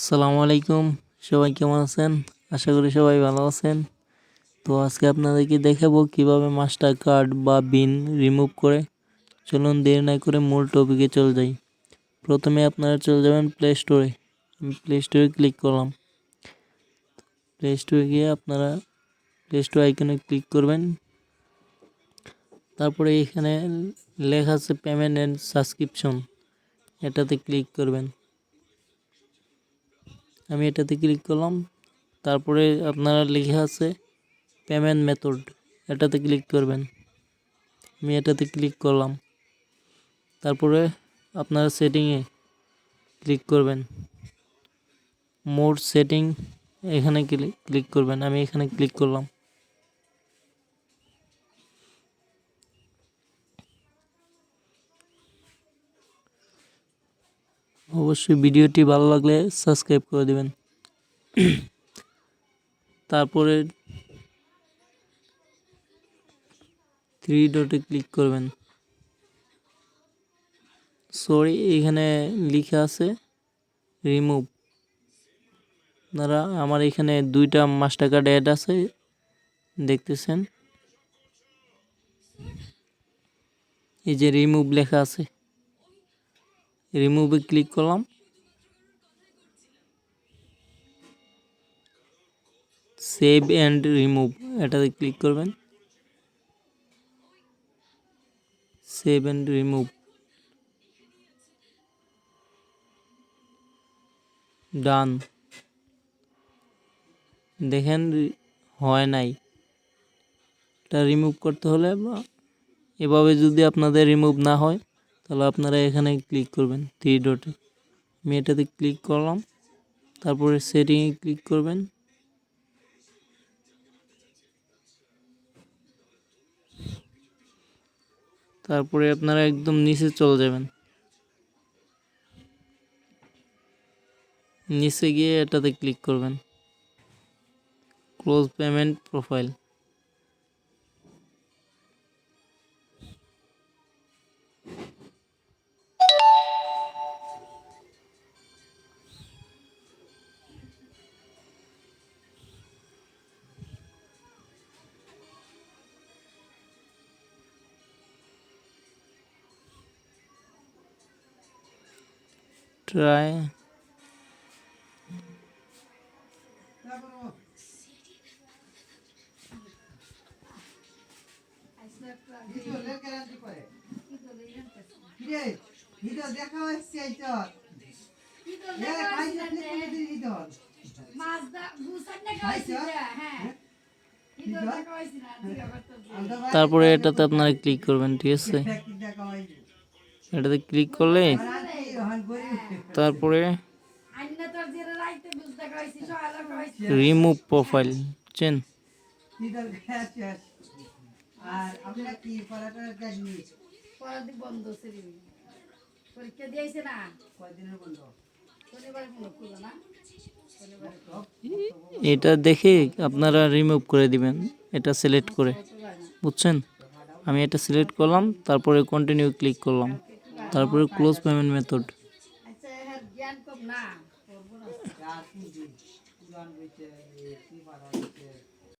আসসালামু আলাইকুম। সবাই কেমন আছেন? আশা করি সবাই ভালো আছেন। তো আজকে আপনাদেরকে দেখাবো কীভাবে মাস্টার কার্ড বা বিন রিমুভ করে। চলুন দেরি না করে মূল টপিকে চলে যাই। প্রথমে আপনারা চলে যাবেন প্লে স্টোরে আমি প্লে স্টোরে ক্লিক করলাম। প্লে স্টোরে গিয়ে আপনারা প্লে স্টোর আইকনে ক্লিক করবেন। তারপরে এখানে লেখা আছে পেমেন্ট অ্যান্ড সাবস্ক্রিপশন এটাতে ক্লিক করবেন। আমি এটাতে ক্লিক করলাম। তারপরে আপনারা লেখা আছে পেমেন্ট মেথড এটাতে ক্লিক করবেন। আমি এটাতে ক্লিক করলাম। তারপরে আপনারা সেটিংয়ে ক্লিক করবেন। মোড সেটিং এখানে ক্লিক ক্লিক করবেন। আমি এখানে ক্লিক করলাম। অবশ্যই ভিডিওটি ভালো লাগলে সাবস্ক্রাইব করে দেবেন। তারপরে থ্রি ডটে ক্লিক করবেন। সরি এখানে লিখা আছে রিমুভ আপনারা আমার এখানে দুইটা মাস্টার কার্ড অ্যাড আছে, দেখতেছেন? এই যে রিমুভ লেখা আছে। রিমুভে ক্লিক করলাম। সেভ অ্যান্ড রিমুভ এটাতে ক্লিক করবেন। সেভ অ্যান্ড রিমুভ ডান দেখেন, হয় নাই। এটা রিমুভ করতে হলে এভাবে যদি আপনাদের রিমুভ না হয় তাহলে আপনারা এখানে ক্লিক করবেন থ্রি ডটে আমি এটাতে ক্লিক করলাম, তারপরে সেটিংয়ে ক্লিক করবেন। তারপরে আপনারা একদম নিচে চলে যাবেন। নিচে গিয়ে এটাতে ক্লিক করবেন। ক্লোজ পেমেন্ট প্রোফাইল ট্রাই দেখা হচ্ছে তারপরে এটাতে আপনারা ক্লিক করবেন ঠিক আছে? এটাতে ক্লিক করলে তারপরে রিমুভ প্রোফাইল চেন। এটা দেখে আপনারা রিমুভ করে দিবেন, এটা সিলেক্ট করে। বুঝছেন? আমি এটা সিলেক্ট করলাম, তারপরে কন্টিনিউ ক্লিক করলাম। তারপরে ক্লোজ পেমেন্ট মেথড না